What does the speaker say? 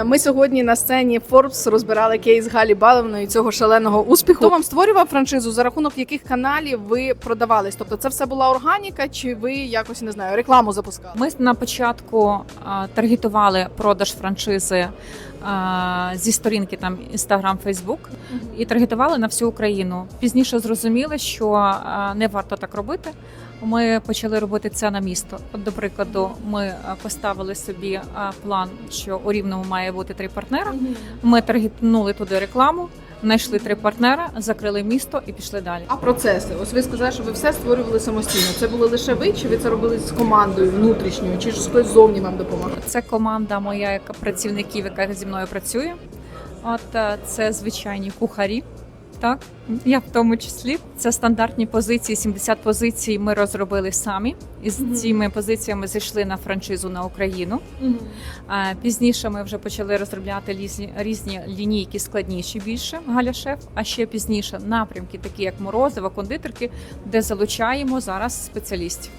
Ми сьогодні на сцені Forbes розбирали кейс Галі Баловної цього шаленого успіху. Хто вам створював франшизу, за рахунок яких каналів ви продавались? Тобто це все була органіка, чи ви якось не знаю, рекламу запускали? Ми на початку а, таргетували продаж франшизи а, зі сторінки там Instagram, Facebook і таргетували на всю Україну. Пізніше зрозуміли, що а, не варто так робити. Ми почали робити це на місто. От, до прикладу, ми поставили собі план, що у рівному має бути три партнера. Ми таргетнули туди рекламу, знайшли три партнера, закрили місто і пішли далі. А процеси? Ось ви сказали, що ви все створювали самостійно. Це були лише ви, чи ви це робили з командою внутрішньою, чи ж хтось зовні вам допомагав? Це команда моя, яка працівників, яка зі мною працює. От е, це звичайні кухарі. Так, я в тому числі. Це стандартні позиції. 70 позицій ми розробили самі. І з Мгм. цими позиціями зайшли на франшизу на Україну. А Пізніше ми вже почали розробляти різні, різні лінійки складніші більше Галя Шеф. А ще пізніше напрямки, такі як морозиво, кондитерки, де залучаємо зараз спеціалістів.